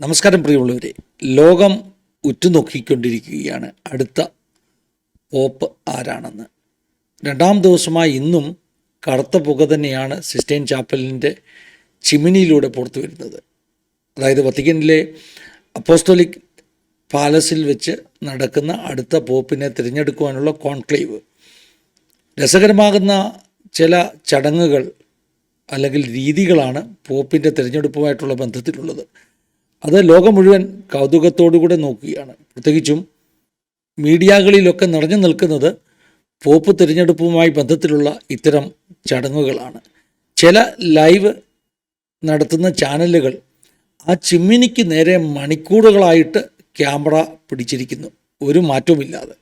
നമസ്കാരം പ്രിയമുള്ളവരെ. ലോകം ഉറ്റുനോക്കിക്കൊണ്ടിരിക്കുകയാണ്. അടുത്ത പോപ്പ് ആരാണെന്ന്. രണ്ടാം ദിവസമായി ഇന്നും കറുത്ത പുക തന്നെയാണ് സിസ്റ്റൈൻ ചാപ്പലിന്റെ ചിമിനിയിലൂടെ പുറത്തു വരുന്നത്. അതായത് വത്തിക്കനിലെ അപ്പോസ്റ്റോലിക് പാലസിൽ വെച്ച് നടക്കുന്ന അടുത്ത പോപ്പിനെ തിരഞ്ഞെടുക്കുവാനുള്ള കോൺക്ലേവ്. രസകരമാകുന്ന ചില ചടങ്ങുകൾ അല്ലെങ്കിൽ രീതികളാണ് പോപ്പിന്റെ തിരഞ്ഞെടുപ്പുമായിട്ടുള്ള ബന്ധത്തിലുള്ളത്. അത് ലോകം മുഴുവൻ കൗതുകത്തോടുകൂടെ നോക്കുകയാണ്. പ്രത്യേകിച്ചും മീഡിയകളിലൊക്കെ നിറഞ്ഞു നിൽക്കുന്നത് പോപ്പ് തിരഞ്ഞെടുപ്പുമായി ബന്ധത്തിലുള്ള ഇത്തരം ചടങ്ങുകളാണ്. ചില ലൈവ് നടത്തുന്ന ചാനലുകൾ ആ ചിമ്മിനിക്ക് നേരെ മണിക്കൂറുകളായിട്ട് ക്യാമറ പിടിച്ചിരിക്കുന്നു. ഒരു മാറ്റവുമില്ലാതെ.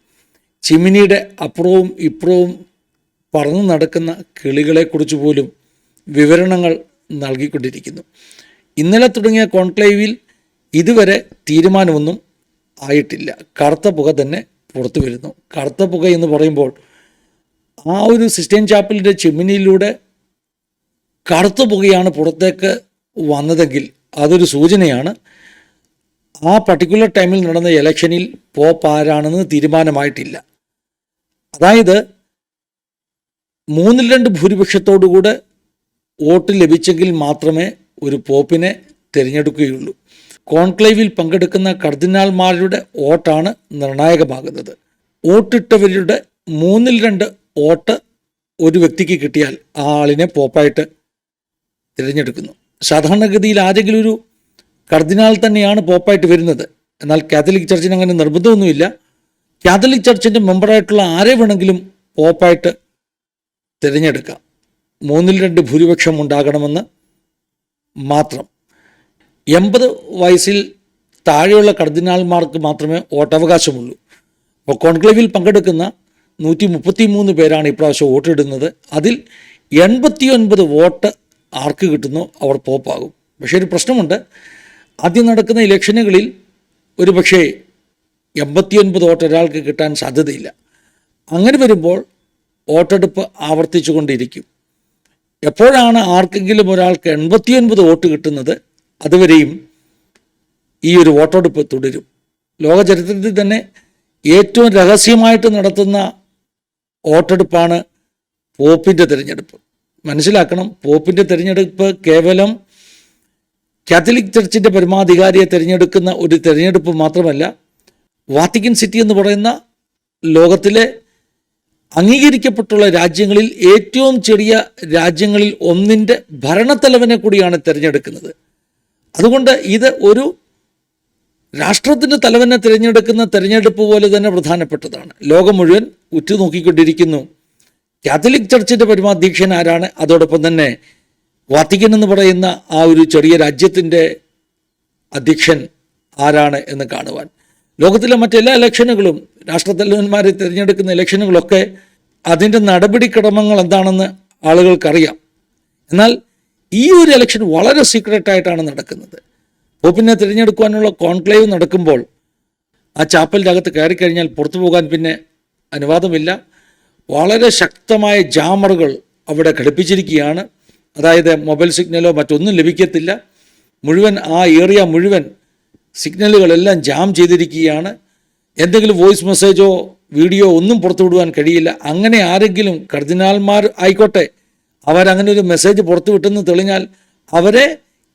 ചിമ്മിനിയുടെ അപ്പുറവും ഇപ്പുറവും പറന്നു നടക്കുന്ന കിളികളെക്കുറിച്ച് പോലും വിവരണങ്ങൾ നൽകിക്കൊണ്ടിരിക്കുന്നു. ഇന്നലെ തുടങ്ങിയ കോൺക്ലേവിൽ ഇതുവരെ തീരുമാനമൊന്നും ആയിട്ടില്ല. കറുത്ത പുക തന്നെ പുറത്തു വരുന്നു. കറുത്ത പുക എന്ന് പറയുമ്പോൾ ആ ഒരു സിസ്റ്റൈൻ ചാപ്പലിന്റെ ചിമ്മിനിയിലൂടെ കറുത്ത പുകയാണ് പുറത്തേക്ക് വന്നതെങ്കിൽ അതൊരു സൂചനയാണ്. ആ പർട്ടിക്കുലർ ടൈമിൽ നടന്ന ഇലക്ഷനിൽ പോപ്പ് ആരാണെന്ന് തീരുമാനമായിട്ടില്ല. അതായത് മൂന്നിൽ രണ്ട് ഭൂരിപക്ഷത്തോടുകൂടെ വോട്ട് ലഭിച്ചെങ്കിൽ മാത്രമേ ഒരു പോപ്പിനെ തിരഞ്ഞെടുക്കുകയുള്ളൂ. കോൺക്ലേവിൽ പങ്കെടുക്കുന്ന കർദിനാൾമാരുടെ വോട്ടാണ് നിർണായകമാകുന്നത്. വോട്ടിട്ടവരുടെ മൂന്നിൽ രണ്ട് വോട്ട് ഒരു വ്യക്തിക്ക് കിട്ടിയാൽ ആ ആളിനെ പോപ്പായിട്ട് തിരഞ്ഞെടുക്കുന്നു. സാധാരണഗതിയിൽ ആരെങ്കിലും ഒരു കർദിനാൾ തന്നെയാണ് പോപ്പായിട്ട് വരുന്നത്. എന്നാൽ കാത്തലിക് ചർച്ചിന് അങ്ങനെ നിർബന്ധമൊന്നുമില്ല. കാത്തലിക് ചർച്ചിന്റെ മെമ്പറായിട്ടുള്ള ആരെ വേണമെങ്കിലും പോപ്പായിട്ട് തിരഞ്ഞെടുക്കാം. മൂന്നിൽ രണ്ട് ഭൂരിപക്ഷം ഉണ്ടാകണമെന്ന് മാത്രം. എൺപത് വയസ്സിൽ താഴെയുള്ള കർദിനാൾമാർക്ക് മാത്രമേ വോട്ടവകാശമുള്ളൂ. അപ്പോൾ കോൺക്ലേവിൽ പങ്കെടുക്കുന്ന നൂറ്റി മുപ്പത്തി മൂന്ന് പേരാണ് ഇപ്രാവശ്യം വോട്ടിടുന്നത്. അതിൽ എൺപത്തിയൊൻപത് വോട്ട് ആർക്ക് കിട്ടുന്നു അവർ പോപ്പാകും. പക്ഷേ ഒരു പ്രശ്നമുണ്ട്. ആദ്യം നടക്കുന്ന ഇലക്ഷനുകളിൽ ഒരു പക്ഷേ എൺപത്തിയൊൻപത് വോട്ട് ഒരാൾക്ക് കിട്ടാൻ സാധ്യതയില്ല. അങ്ങനെ വരുമ്പോൾ വോട്ടെടുപ്പ് ആവർത്തിച്ചു കൊണ്ടിരിക്കും എപ്പോഴാണ് ആർക്കെങ്കിലും ഒരാൾക്ക് എൺപത്തിയൊൻപത് വോട്ട് കിട്ടുന്നത്? അതുവരെയും ഈ ഒരു വോട്ടെടുപ്പ് തുടരും. ലോക ചരിത്രത്തിൽ തന്നെ ഏറ്റവും രഹസ്യമായിട്ട് നടത്തുന്ന വോട്ടെടുപ്പാണ് പോപ്പിന്റെ തിരഞ്ഞെടുപ്പ്. മനസ്സിലാക്കണം പോപ്പിന്റെ തിരഞ്ഞെടുപ്പ് കേവലം കാത്തലിക് ചർച്ചിന്റെ പരമാധികാരിയെ തിരഞ്ഞെടുക്കുന്ന ഒരു തിരഞ്ഞെടുപ്പ് മാത്രമല്ല വാത്തിക്കൻ സിറ്റി എന്ന് പറയുന്ന ലോകത്തിലെ അംഗീകരിക്കപ്പെട്ടുള്ള രാജ്യങ്ങളിൽ ഏറ്റവും ചെറിയ രാജ്യങ്ങളിൽ ഒന്നിന്റെ ഭരണത്തലവനെ കൂടിയാണ് തിരഞ്ഞെടുക്കുന്നത്. അതുകൊണ്ട് ഇത് ഒരു രാഷ്ട്രത്തിന്റെ തലവനെ തിരഞ്ഞെടുക്കുന്ന തിരഞ്ഞെടുപ്പ് പോലെ തന്നെ പ്രധാനപ്പെട്ടതാണ്. ലോകം മുഴുവൻ ഉറ്റുനോക്കിക്കൊണ്ടിരിക്കുന്നു. കാത്തലിക് ചർച്ചിന്റെ പരമാധ്യക്ഷൻ ആരാണ്? അതോടൊപ്പം തന്നെ വാത്തിക്കൻ എന്ന് പറയുന്ന ആ ഒരു ചെറിയ രാജ്യത്തിന്റെ അധ്യക്ഷൻ ആരാണ് എന്ന് കാണുവാൻ. ലോകത്തിലെ മറ്റെല്ലാ ഇലക്ഷനുകളും രാഷ്ട്രത്തലവന്മാരെ തിരഞ്ഞെടുക്കുന്ന ഇലക്ഷനുകളൊക്കെ അതിന്റെ നടപടിക്രമങ്ങൾ എന്താണെന്ന് ആളുകൾക്കറിയാം. എന്നാൽ ഈ ഒരു ഇലക്ഷൻ വളരെ സീക്രട്ടായിട്ടാണ് നടക്കുന്നത്. പോപ്പിനെ തിരഞ്ഞെടുക്കുവാനുള്ള കോൺക്ലേവ് നടക്കുമ്പോൾ ആ ചാപ്പലിന്റെ അകത്ത് കയറി കഴിഞ്ഞാൽ പുറത്തു പോകാൻ പിന്നെ അനുവാദമില്ല. വളരെ ശക്തമായ ജാമറുകൾ അവിടെ ഘടിപ്പിച്ചിരിക്കുകയാണ്. അതായത് മൊബൈൽ സിഗ്നലോ മറ്റൊന്നും ലഭിക്കത്തില്ല. മുഴുവൻ ആ ഏറിയ മുഴുവൻ സിഗ്നലുകളെല്ലാം ജാം ചെയ്തിരിക്കുകയാണ്. എന്തെങ്കിലും വോയിസ് മെസ്സേജോ വീഡിയോ ഒന്നും പുറത്തുവിടുവാൻ കഴിയില്ല. അങ്ങനെ ആരെങ്കിലും കർദിനാൾമാർ ആയിക്കോട്ടെ അവരങ്ങനെ ഒരു മെസ്സേജ് പുറത്തു വിട്ടെന്ന് തെളിഞ്ഞാൽ അവരെ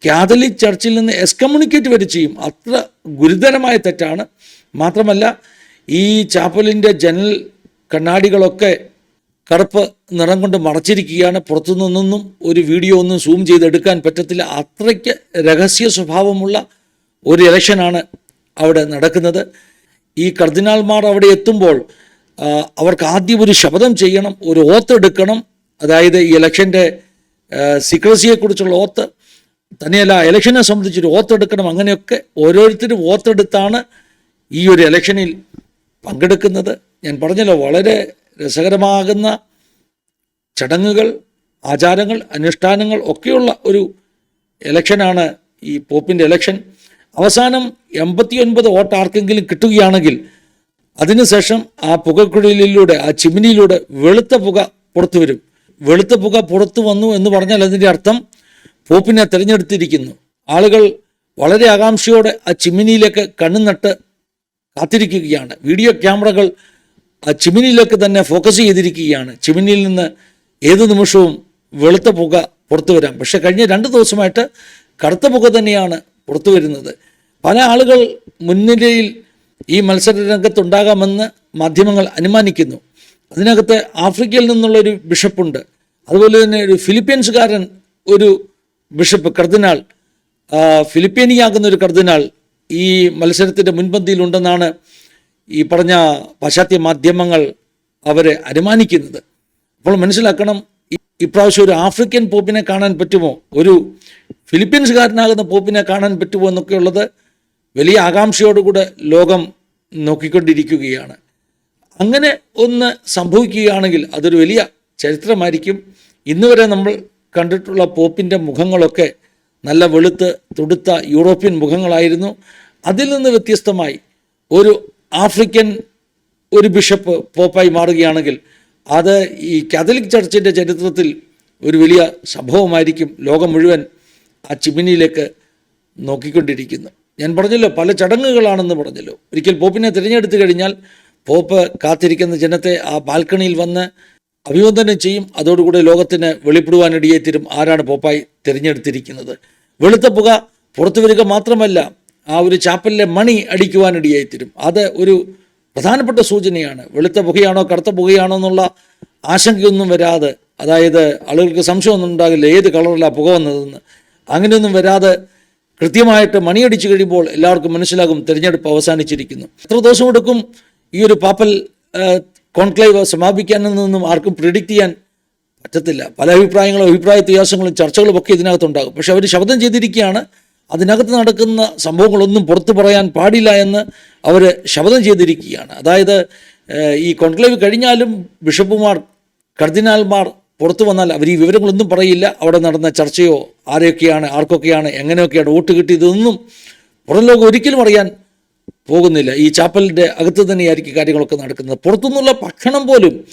കാതലിക് ചർച്ചിൽ നിന്ന് എക്സ്കമ്മ്യൂണിക്കേറ്റ് വരെ ചെയ്യും. അത്ര ഗുരുതരമായ തെറ്റാണ്. മാത്രമല്ല ഈ ചാപ്പലിന്റെ ജനൽ കണ്ണാടികളൊക്കെ കറുപ്പ് നിറം കൊണ്ട് മറച്ചിരിക്കുകയാണ്. പുറത്തു നിന്നൊന്നും ഒരു വീഡിയോ ഒന്നും സൂം ചെയ്തെടുക്കാൻ പറ്റത്തില്ല. അത്രയ്ക്ക് രഹസ്യ സ്വഭാവമുള്ള ഒരു ഇലക്ഷനാണ് അവിടെ നടക്കുന്നത്. ഈ കർദിനാൾമാർ അവിടെ എത്തുമ്പോൾ അവർക്ക് ആദ്യം ഒരു ശപഥം ചെയ്യണം ഒരു ഓത്ത് എടുക്കണം. അതായത് ഈ ഇലക്ഷന്റെ സീക്രസിയെക്കുറിച്ചുള്ള ഓത്ത് തന്നെയല്ല ഇലക്ഷനെ സംബന്ധിച്ചൊരു ഓത്തെടുക്കണം അങ്ങനെയൊക്കെ ഓരോരുത്തരും ഓത്തെടുത്താണ് ഈ ഒരു ഇലക്ഷനിൽ പങ്കെടുക്കുന്നത്. ഞാൻ പറഞ്ഞല്ലോ വളരെ രസകരമാകുന്ന ചടങ്ങുകൾ ആചാരങ്ങൾ അനുഷ്ഠാനങ്ങൾ ഒക്കെയുള്ള ഒരു ഇലക്ഷനാണ് ഈ പോപ്പിന്റെ ഇലക്ഷൻ. അവസാനം എൺപത്തിയൊൻപത് വോട്ട് ആർക്കെങ്കിലും കിട്ടുകയാണെങ്കിൽ അതിനുശേഷം ആ പുകക്കുഴലിലൂടെ ആ ചിമ്മിനിയിലൂടെ വെളുത്ത പുക പുറത്തു വരും വെളുത്ത പുക പുറത്തു വന്നു എന്ന് പറഞ്ഞാൽ അതിന്റെ അർത്ഥം പോപ്പിനെ തിരഞ്ഞെടുത്തിരിക്കുന്നു. ആളുകൾ വളരെ ആകാംക്ഷയോടെ ആ ചിമ്മിനിയിലേക്ക് കണ്ണുനട്ട് കാത്തിരിക്കുകയാണ്. വീഡിയോ ക്യാമറകൾ ആ ചിമ്മിനിയിലേക്ക് തന്നെ ഫോക്കസ് ചെയ്തിരിക്കുകയാണ്. ചിമ്മിനിയിൽ നിന്ന് ഏത് നിമിഷവും വെളുത്ത പുക പുറത്തു വരാം. പക്ഷെ കഴിഞ്ഞ രണ്ട് ദിവസമായിട്ട് കറുത്ത പുക തന്നെയാണ് പുറത്തു വരുന്നത്. പല ആളുകൾ മുൻനിരയിൽ ഈ മത്സര രംഗത്തുണ്ടാകാമെന്ന് മാധ്യമങ്ങൾ അനുമാനിക്കുന്നു. അതിനകത്ത് ആഫ്രിക്കയിൽ നിന്നുള്ളൊരു ബിഷപ്പുണ്ട്. അതുപോലെ തന്നെ ഒരു ഫിലിപ്പീൻസുകാരൻ ഒരു ബിഷപ്പ് കർദിനാൾ. ഫിലിപ്പീനിയാകുന്ന ഒരു കർദിനാൾ ഈ മത്സരത്തിന്റെ മുൻപന്തിയിലുണ്ടെന്നാണ് ഈ പറഞ്ഞ പാശ്ചാത്യ മാധ്യമങ്ങൾ അവരെ അനുമാനിക്കുന്നത്. അപ്പോൾ മനസ്സിലാക്കണം ഇപ്രാവശ്യം ഒരു ആഫ്രിക്കൻ പോപ്പിനെ കാണാൻ പറ്റുമോ? ഒരു ഫിലിപ്പീൻസുകാരനാകുന്ന പോപ്പിനെ കാണാൻ പറ്റുമോ എന്നൊക്കെയുള്ളത് വലിയ ആകാംക്ഷയോടുകൂടെ ലോകം നോക്കിക്കൊണ്ടിരിക്കുകയാണ്. അങ്ങനെ ഒന്ന് സംഭവിക്കുകയാണെങ്കിൽ അതൊരു വലിയ ചരിത്രമായിരിക്കും. ഇന്ന് വരെ നമ്മൾ കണ്ടിട്ടുള്ള പോപ്പിന്റെ മുഖങ്ങളൊക്കെ നല്ല വെളുത്ത് തുടുത്ത യൂറോപ്യൻ മുഖങ്ങളായിരുന്നു. അതിൽ നിന്ന് വ്യത്യസ്തമായി ഒരു ആഫ്രിക്കൻ ഒരു ബിഷപ്പ് പോപ്പായി മാറുകയാണെങ്കിൽ അത് ഈ കാത്തലിക് ചർച്ചിന്റെ ചരിത്രത്തിൽ ഒരു വലിയ സംഭവമായിരിക്കും ലോകം മുഴുവൻ ആ ചിമിനിയിലേക്ക് നോക്കിക്കൊണ്ടിരിക്കുന്നു. ഞാൻ പറഞ്ഞല്ലോ പല ചടങ്ങുകളാണെന്ന് പറഞ്ഞല്ലോ. ഒരിക്കൽ പോപ്പിനെ തിരഞ്ഞെടുത്തു കഴിഞ്ഞാൽ പോപ്പ് കാത്തിരിക്കുന്ന ജനത്തെ ആ ബാൽക്കണിയിൽ വന്ന് അഭിവന്ദനം ചെയ്യും. അതോടുകൂടി ലോകത്തിന് വെളിപ്പെടുവാനിടയായി തരും ആരാണ് പോപ്പായി തിരഞ്ഞെടുത്തിരിക്കുന്നത്? വെളുത്ത പുക പുറത്തു വരിക മാത്രമല്ല ആ ഒരു ചാപ്പലിലെ മണി അടിക്കുവാനിടയായി തരും അത് ഒരു പ്രധാനപ്പെട്ട സൂചനയാണ്. വെളുത്ത പുകയാണോ കറുത്ത പുകയാണോ എന്നുള്ള ആശങ്കയൊന്നും വരാതെ അതായത് ആളുകൾക്ക് സംശയമൊന്നും ഉണ്ടാകില്ല ഏത് കളറിലാണ് പുക വന്നതെന്ന്. അങ്ങനെയൊന്നും വരാതെ കൃത്യമായിട്ട് മണിയടിച്ചു കഴിയുമ്പോൾ എല്ലാവർക്കും മനസ്സിലാകും തിരഞ്ഞെടുപ്പ് അവസാനിച്ചിരിക്കുന്നു. എത്ര ദിവസം എടുക്കും? ഈ ഒരു പാപ്പൽ കോൺക്ലേവ് സമാപിക്കാനെന്നൊന്നും ആർക്കും പ്രിഡിക്റ്റ് ചെയ്യാൻ പറ്റത്തില്ല. പല അഭിപ്രായങ്ങളും അഭിപ്രായ വ്യത്യാസങ്ങളും ചർച്ചകളും ഒക്കെ ഇതിനകത്തുണ്ടാകും. പക്ഷെ അവർ ശബ്ദം ചെയ്തിരിക്കുകയാണ്. അതിനകത്ത് നടക്കുന്ന സംഭവങ്ങളൊന്നും പുറത്തു പറയാൻ പാടില്ല എന്ന് അവർ ശബ്ദം ചെയ്തിരിക്കുകയാണ്. അതായത് ഈ കോൺക്ലേവ് കഴിഞ്ഞാലും ബിഷപ്പുമാർ കർദിനാൽമാർ പുറത്തു വന്നാൽ അവർ ഈ വിവരങ്ങളൊന്നും പറയില്ല. അവിടെ നടന്ന ചർച്ചയോ ആരെയൊക്കെയാണ് ആർക്കൊക്കെയാണ് എങ്ങനെയൊക്കെയാണ് വോട്ട് കിട്ടിയതൊന്നും പുറം ലോകം ഒരിക്കലും അറിയാൻ പോകുന്നില്ല. ഈ ചാപ്പലിന്റെ അകത്ത് തന്നെയായിരിക്കും കാര്യങ്ങളൊക്കെ നടക്കുന്നത്. പുറത്തുനിന്നുള്ള ഭക്ഷണം പോലും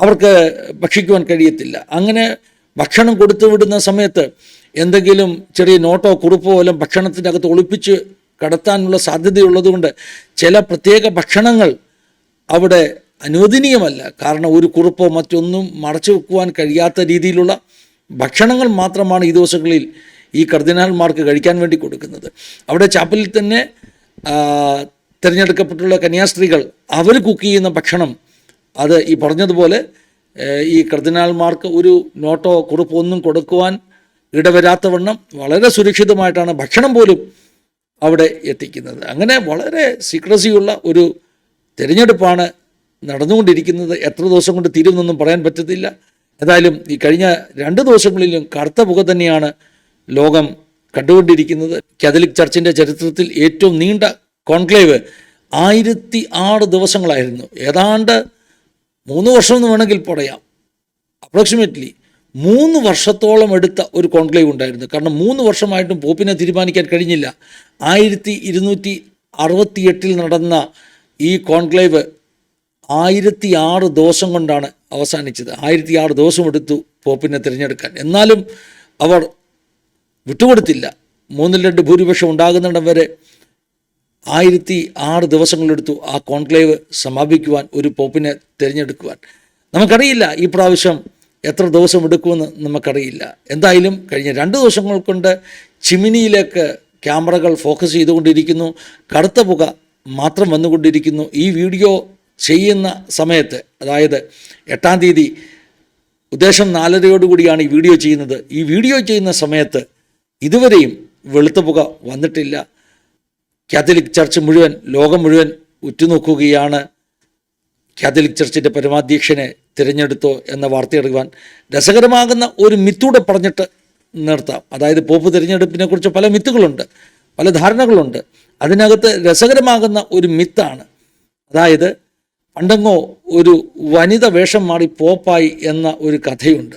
അവർക്ക് ഭക്ഷിക്കുവാൻ കഴിയത്തില്ല. അങ്ങനെ ഭക്ഷണം കൊടുത്തു വിടുന്ന സമയത്ത് എന്തെങ്കിലും ചെറിയ നോട്ടോ കുറിപ്പോ പോലും ഭക്ഷണത്തിന്റെ അകത്ത് ഒളിപ്പിച്ച് കടത്താനുള്ള സാധ്യതയുള്ളതുകൊണ്ട് ചില പ്രത്യേക ഭക്ഷണങ്ങൾ അവിടെ അനുവദനീയമല്ല. കാരണം ഒരു കുറിപ്പോ മറ്റൊന്നും മറച്ചു വെക്കുവാൻ കഴിയാത്ത രീതിയിലുള്ള ഭക്ഷണങ്ങൾ മാത്രമാണ് ഈ ദിവസങ്ങളിൽ ഈ കർദിനാൾമാർക്ക് കഴിക്കാൻ വേണ്ടി കൊടുക്കുന്നത്. അവിടെ ചാപ്പലിൽ തന്നെ തിരഞ്ഞെടുക്കപ്പെട്ടുള്ള കന്യാസ്ത്രീകൾ അവർ കുക്ക് ചെയ്യുന്ന ഭക്ഷണം അത് ഈ പറഞ്ഞതുപോലെ ഈ കർദിനാൾമാർക്ക് ഒരു നോട്ടോ കുറിപ്പോ ഒന്നും കൊടുക്കുവാൻ ഇടവരാത്തവണ്ണം വളരെ സുരക്ഷിതമായിട്ടാണ് ഭക്ഷണം പോലും അവിടെ എത്തിക്കുന്നത്. അങ്ങനെ വളരെ സീക്രസിയുള്ള ഒരു തിരഞ്ഞെടുപ്പാണ് നടന്നുകൊണ്ടിരിക്കുന്നത്. എത്ര ദിവസം കൊണ്ട് തീരുമെന്നൊന്നും പറയാൻ പറ്റത്തില്ല. ഏതായാലും ഈ കഴിഞ്ഞ രണ്ട് ദിവസങ്ങളിലും കറുത്ത പുക തന്നെയാണ് ലോകം കണ്ടുകൊണ്ടിരിക്കുന്നത് കാത്തലിക് ചർച്ചിന്റെ ചരിത്രത്തിൽ ഏറ്റവും നീണ്ട കോൺക്ലേവ് ആയിരത്തി ആറ് ദിവസങ്ങളായിരുന്നു. ഏതാണ്ട് മൂന്ന് വർഷം എന്ന് വേണമെങ്കിൽ പറയാം. അപ്രോക്സിമേറ്റ്ലി മൂന്ന് വർഷത്തോളം എടുത്ത ഒരു കോൺക്ലേവ് ഉണ്ടായിരുന്നു. കാരണം മൂന്ന് വർഷമായിട്ടും പോപ്പിനെ തീരുമാനിക്കാൻ കഴിഞ്ഞില്ല. ആയിരത്തി ഇരുന്നൂറ്റി അറുപത്തിയെട്ടിൽ നടന്ന ഈ കോൺക്ലേവ് ആയിരത്തി ആറ് ദിവസം കൊണ്ടാണ് അവസാനിച്ചത്. ആയിരത്തി ആറ് ദിവസം എടുത്തു പോപ്പിനെ തിരഞ്ഞെടുക്കാൻ. എന്നാലും അവർ വിട്ടുകൊടുത്തില്ല. മൂന്നിൽ രണ്ട് ഭൂരിപക്ഷം ഉണ്ടാകുന്നിടം വരെ ആയിരത്തി ആറ് ദിവസങ്ങളെടുത്തു ആ കോൺക്ലേവ് സമാപിക്കുവാൻ ഒരു പോപ്പിനെ തിരഞ്ഞെടുക്കുവാൻ. നമുക്കറിയില്ല ഈ പ്രാവശ്യം എത്ര ദിവസം എടുക്കുമെന്ന് നമുക്കറിയില്ല. എന്തായാലും കഴിഞ്ഞ രണ്ട് ദിവസങ്ങൾ കൊണ്ട് ചിമിനിയിലേക്ക് ക്യാമറകൾ ഫോക്കസ് ചെയ്തുകൊണ്ടിരിക്കുന്നു. കറുത്ത പുക മാത്രം വന്നുകൊണ്ടിരിക്കുന്നു. ഈ വീഡിയോ ചെയ്യുന്ന സമയത്ത് അതായത് എട്ടാം തീയതി ഉദ്ദേശം നാലരയോടുകൂടിയാണ് ഈ വീഡിയോ ചെയ്യുന്നത്. ഈ വീഡിയോ ചെയ്യുന്ന സമയത്ത് ഇതുവരെയും വെളുത്ത പുക വന്നിട്ടില്ല. കാത്തലിക് ചർച്ച് മുഴുവൻ ലോകം മുഴുവൻ ഉറ്റുനോക്കുകയാണ്. കാത്തലിക് ചർച്ചിന്റെ പരമാധ്യക്ഷനെ തിരഞ്ഞെടുത്തോ എന്ന വാർത്തയെടുക്കുവാൻ രസകരമാകുന്ന ഒരു മിത്തൂടെ പറഞ്ഞിട്ട് നിർത്താം. അതായത് പോപ്പ് തിരഞ്ഞെടുപ്പിനെക്കുറിച്ച് പല മിത്തുകളുണ്ട് പല ധാരണകളുണ്ട്. അതിനകത്ത് രസകരമാകുന്ന ഒരു മിത്താണ് അതായത് പണ്ടങ്ങോ ഒരു വനിത വേഷം മാറി പോപ്പായി എന്ന ഒരു കഥയുണ്ട്.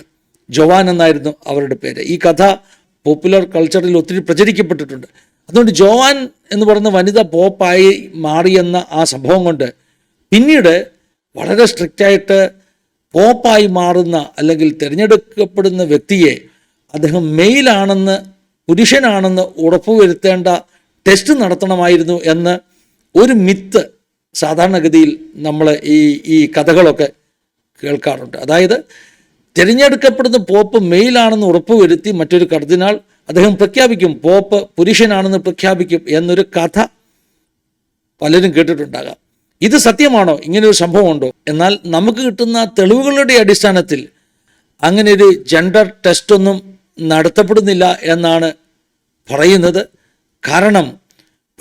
ജോവാൻ എന്നായിരുന്നു അവരുടെ പേര്. ഈ കഥ പോപ്പുലർ കൾച്ചറിൽ ഒത്തിരി പ്രചരിക്കപ്പെട്ടിട്ടുണ്ട്. അതുകൊണ്ട് ജോവാൻ എന്ന് പറയുന്ന വനിത പോപ്പായി മാറിയെന്ന ആ സംഭവം കൊണ്ട് പിന്നീട് വളരെ സ്ട്രിക്റ്റായിട്ട് പോപ്പായി മാറുന്ന അല്ലെങ്കിൽ തിരഞ്ഞെടുക്കപ്പെടുന്ന വ്യക്തിയെ അദ്ദേഹം മെയിലാണെന്ന് പുരുഷനാണെന്ന് ഉറപ്പുവരുത്തേണ്ട ടെസ്റ്റ് നടത്തണമായിരുന്നു എന്ന് ഒരു മിത്ത് സാധാരണഗതിയിൽ നമ്മൾ ഈ ഈ കഥകളൊക്കെ കേൾക്കാറുണ്ട്. അതായത് തിരഞ്ഞെടുക്കപ്പെടുന്ന പോപ്പ് മെയിലാണെന്ന് ഉറപ്പുവരുത്തി മറ്റൊരു കർദിനാൾ അദ്ദേഹം പ്രഖ്യാപിക്കും പോപ്പ് പുരുഷനാണെന്ന് പ്രഖ്യാപിക്കും എന്നൊരു കഥ പലരും കേട്ടിട്ടുണ്ടാകാം. ഇത് സത്യമാണോ? ഇങ്ങനെയൊരു സംഭവമുണ്ടോ? എന്നാൽ നമുക്ക് കിട്ടുന്ന തെളിവുകളുടെ അടിസ്ഥാനത്തിൽ അങ്ങനെ ഒരു ജെൻഡർ ടെസ്റ്റൊന്നും നടത്തപ്പെടുന്നില്ല എന്നാണ് പറയുന്നത്. കാരണം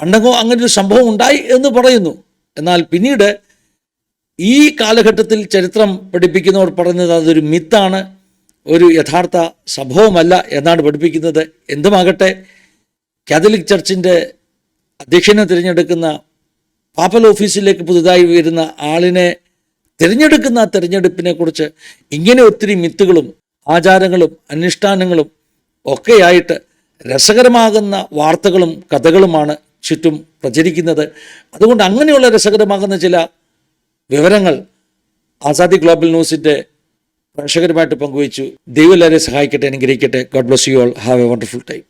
പണ്ടങ്ങോ അങ്ങനെ ഒരു സംഭവം ഉണ്ടായി എന്ന് പറയുന്നു. എന്നാൽ പിന്നീട് ഈ കാലഘട്ടത്തിൽ ചരിത്രം പഠിപ്പിക്കുന്നവർ പറയുന്നത് അതൊരു മിത്താണ് ഒരു യഥാർത്ഥ സംഭവമല്ല എന്നാണ് പഠിപ്പിക്കുന്നത്. എന്തുമാകട്ടെ കാത്തലിക് ചർച്ചിന്റെ അധ്യക്ഷനെ തിരഞ്ഞെടുക്കുന്ന പാപ്പൽ ഓഫീസിലേക്ക് പുതുതായി വരുന്ന ആളിനെ തിരഞ്ഞെടുക്കുന്ന തിരഞ്ഞെടുപ്പിനെ കുറിച്ച് ഇങ്ങനെ ഒത്തിരി മിത്തുകളും ആചാരങ്ങളും അനുഷ്ഠാനങ്ങളും ഒക്കെയായിട്ട് രസകരമാകുന്ന വാർത്തകളും കഥകളുമാണ് ചുറ്റും പ്രചരിക്കുന്നത്. അതുകൊണ്ട് അങ്ങനെയുള്ള രസകരമാകുന്ന ചില വിവരങ്ങൾ ആസാദി ഗ്ലോബൽ ന്യൂസിന്റെ പ്രേക്ഷകരുമായിട്ട് പങ്കുവച്ചു ദൈവം എല്ലാവരെയും സഹായിക്കട്ടെ അനുഗ്രഹിക്കട്ടെ. God bless you all have a wonderful time